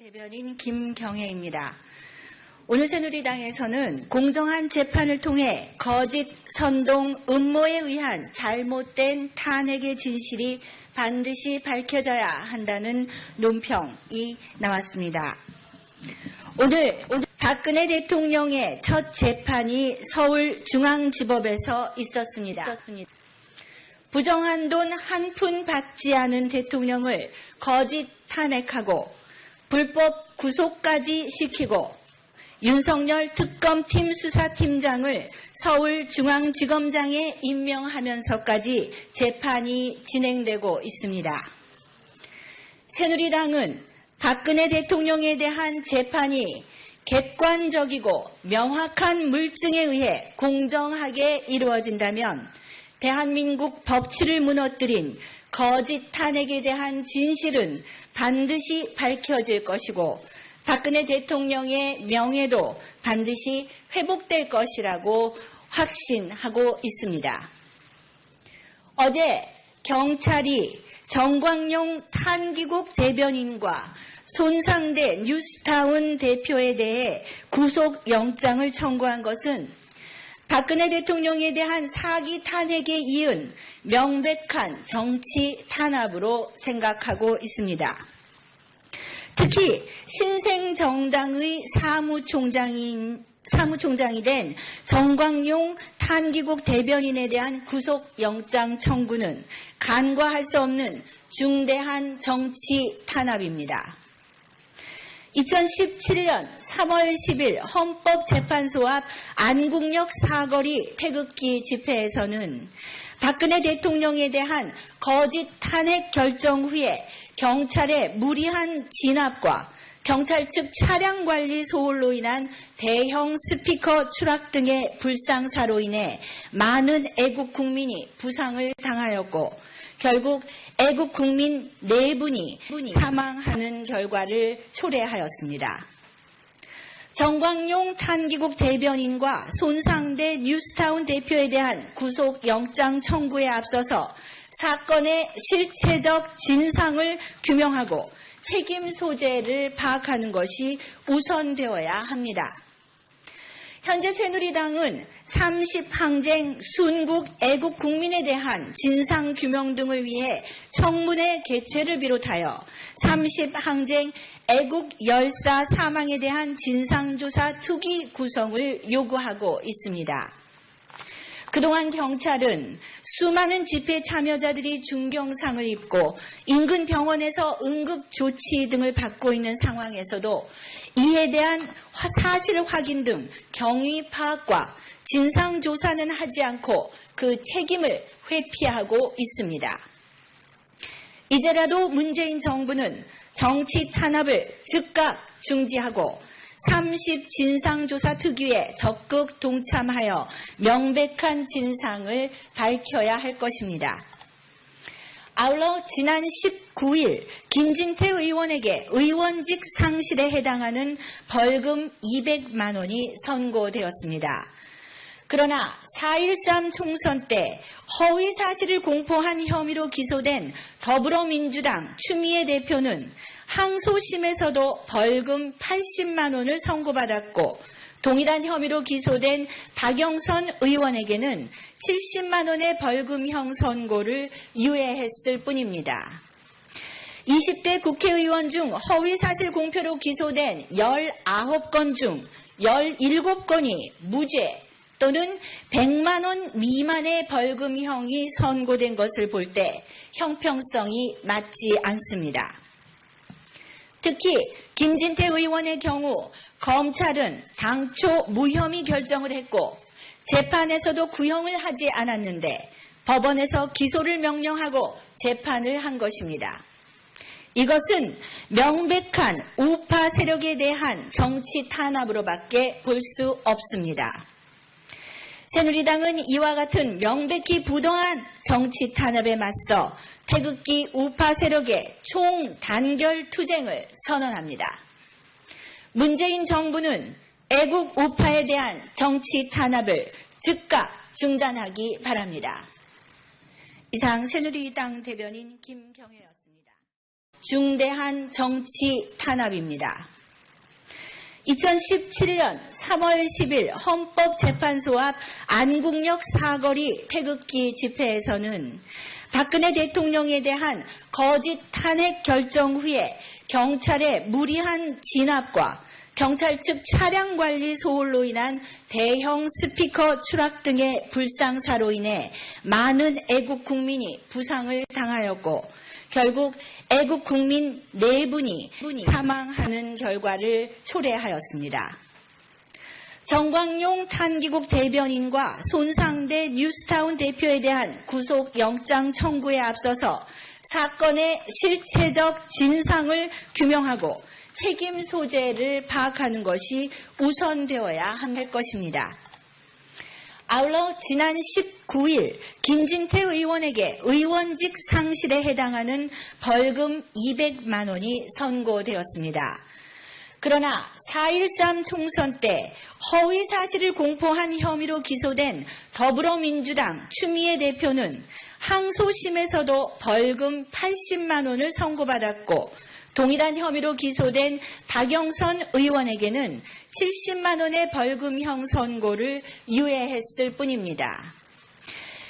대변인 김경혜입니다. 오늘 새누리당에서는 공정한 재판을 통해 거짓, 선동, 음모에 의한 잘못된 탄핵의 진실이 반드시 밝혀져야 한다는 논평이 나왔습니다. 오늘, 오늘 박근혜 대통령의 첫 재판이 서울중앙지법에서 있었습니다. 부정한 돈 한 푼 받지 않은 대통령을 거짓 탄핵하고 불법 구속까지 시키고 윤석열 특검팀 수사팀장을 서울중앙지검장에 임명하면서까지 재판이 진행되고 있습니다. 새누리당은 박근혜 대통령에 대한 재판이 객관적이고 명확한 물증에 의해 공정하게 이루어진다면 대한민국 법치를 무너뜨린 거짓 탄핵에 대한 진실은 반드시 밝혀질 것이고 박근혜 대통령의 명예도 반드시 회복될 것이라고 확신하고 있습니다. 어제 경찰이 정광용 탄기국 대변인과 손상대 뉴스타운 대표에 대해 구속영장을 청구한 것은 박근혜 대통령에 대한 사기 탄핵에 이은 명백한 정치 탄압으로 생각하고 있습니다. 특히 신생정당의 사무총장인 사무총장이 된 정광용 탄기국 대변인에 대한 구속영장 청구는 간과할 수 없는 중대한 정치 탄압입니다. 2017년 3월 10일 헌법재판소 앞 안국역 사거리 태극기 집회에서는 박근혜 대통령에 대한 거짓 탄핵 결정 후에 경찰의 무리한 진압과 경찰 측 차량 관리 소홀로 인한 대형 스피커 추락 등의 불상사로 인해 많은 애국 국민이 부상을 당하였고 결국 애국 국민 네 분이 사망하는 결과를 초래하였습니다. 정광용 탄기국 대변인과 손상대 뉴스타운 대표에 대한 구속영장 청구에 앞서서 사건의 실체적 진상을 규명하고 책임 소재를 파악하는 것이 우선되어야 합니다. 현재 새누리당은 30항쟁 순국 애국 국민에 대한 진상 규명 등을 위해 청문회 개최를 비롯하여 30항쟁 애국 열사 사망에 대한 진상조사 투기 구성을 요구하고 있습니다. 그동안 경찰은 수많은 집회 참여자들이 중경상을 입고 인근 병원에서 응급 조치 등을 받고 있는 상황에서도 이에 대한 사실 확인 등 경위 파악과 진상 조사는 하지 않고 그 책임을 회피하고 있습니다. 이제라도 문재인 정부는 정치 탄압을 즉각 중지하고 30 진상조사 특위에 적극 동참하여 명백한 진상을 밝혀야 할 것입니다. 아울러 지난 19일 김진태 의원에게 의원직 상실에 해당하는 벌금 200만 원이 선고되었습니다. 그러나 4.13 총선 때 허위 사실을 공포한 혐의로 기소된 더불어민주당 추미애 대표는 항소심에서도 벌금 80만 원을 선고받았고 동일한 혐의로 기소된 박영선 의원에게는 70만 원의 벌금형 선고를 유예했을 뿐입니다. 20대 국회의원 중 허위사실 공표로 기소된 19건 중 17건이 무죄 또는 100만 원 미만의 벌금형이 선고된 것을 볼 때 형평성이 맞지 않습니다. 특히 김진태 의원의 경우 검찰은 당초 무혐의 결정을 했고 재판에서도 구형을 하지 않았는데 법원에서 기소를 명령하고 재판을 한 것입니다. 이것은 명백한 우파 세력에 대한 정치 탄압으로밖에 볼 수 없습니다. 새누리당은 이와 같은 명백히 부당한 정치 탄압에 맞서 태극기 우파 세력의 총단결 투쟁을 선언합니다. 문재인 정부는 애국 우파에 대한 정치 탄압을 즉각 중단하기 바랍니다. 이상 새누리당 대변인 김경혜였습니다. 중대한 정치 탄압입니다. 2017년 3월 10일 헌법재판소 앞 안국역 사거리 태극기 집회에서는 박근혜 대통령에 대한 거짓 탄핵 결정 후에 경찰의 무리한 진압과 경찰 측 차량 관리 소홀로 인한 대형 스피커 추락 등의 불상사로 인해 많은 애국 국민이 부상을 당하였고 결국 애국 국민 네 분이 사망하는 결과를 초래하였습니다. 정광용 탄기국 대변인과 손상대 뉴스타운 대표에 대한 구속영장 청구에 앞서서 사건의 실체적 진상을 규명하고 책임 소재를 파악하는 것이 우선되어야 할 것입니다. 아울러 지난 19일 김진태 의원에게 의원직 상실에 해당하는 벌금 200만 원이 선고되었습니다. 그러나 4.13 총선 때 허위 사실을 공포한 혐의로 기소된 더불어민주당 추미애 대표는 항소심에서도 벌금 80만 원을 선고받았고 동일한 혐의로 기소된 박영선 의원에게는 70만 원의 벌금형 선고를 유예했을 뿐입니다.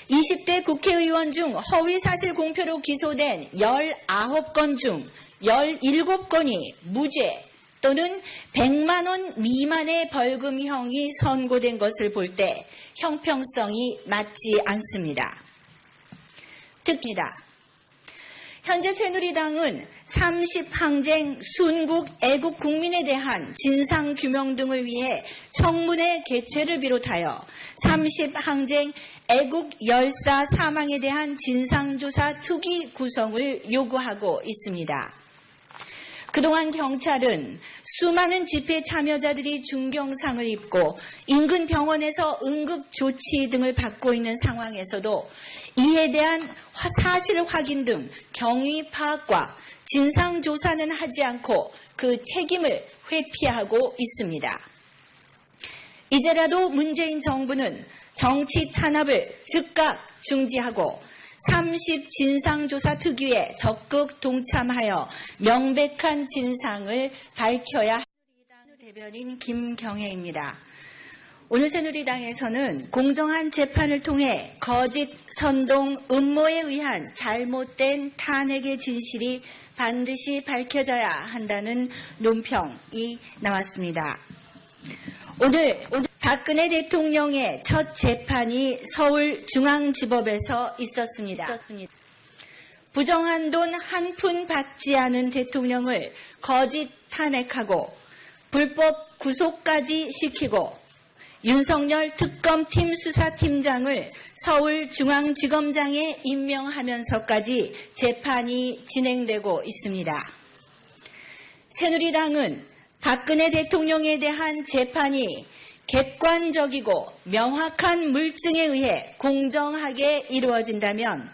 20대 국회의원 중 허위사실 공표로 기소된 19건 중 17건이 무죄 또는 100만 원 미만의 벌금형이 선고된 것을 볼 때 형평성이 맞지 않습니다. 특히다. 현재 새누리당은 30항쟁 순국 애국 국민에 대한 진상 규명 등을 위해 청문회 개최를 비롯하여 30항쟁 애국 열사 사망에 대한 진상조사 특위 구성을 요구하고 있습니다. 그동안 경찰은 수많은 집회 참여자들이 중경상을 입고 인근 병원에서 응급 조치 등을 받고 있는 상황에서도 이에 대한 사실 확인 등 경위 파악과 진상 조사는 하지 않고 그 책임을 회피하고 있습니다. 이제라도 문재인 정부는 정치 탄압을 즉각 중지하고 30 진상조사 특위에 적극 동참하여 명백한 진상을 밝혀야 합니다. 대변인 김경혜입니다. 오늘 새누리당에서는 공정한 재판을 통해 거짓, 선동, 음모에 의한 잘못된 탄핵의 진실이 반드시 밝혀져야 한다는 논평이 나왔습니다. 오늘, 오늘 박근혜 대통령의 첫 재판이 서울중앙지법에서 있었습니다. 부정한 돈 한 푼 받지 않은 대통령을 거짓 탄핵하고 불법 구속까지 시키고 윤석열 특검팀 수사팀장을 서울중앙지검장에 임명하면서까지 재판이 진행되고 있습니다. 새누리당은 박근혜 대통령에 대한 재판이 객관적이고 명확한 물증에 의해 공정하게 이루어진다면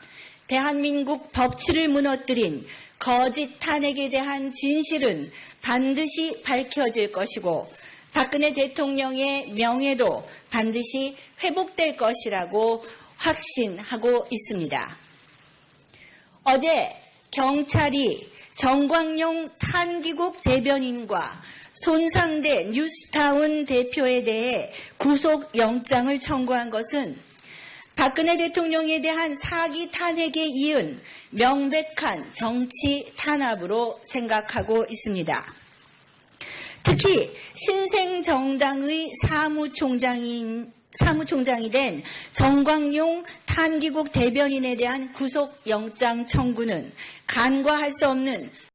대한민국 법치를 무너뜨린 거짓 탄핵에 대한 진실은 반드시 밝혀질 것이고 박근혜 대통령의 명예도 반드시 회복될 것이라고 확신하고 있습니다. 어제 경찰이 정광용 탄기국 대변인과 손상대 뉴스타운 대표에 대해 구속영장을 청구한 것은 박근혜 대통령에 대한 사기 탄핵에 이은 명백한 정치 탄압으로 생각하고 있습니다. 특히 신생정당의 사무총장인 사무총장이 된 정광용 탄기국 대변인에 대한 구속영장 청구는 간과할 수 없는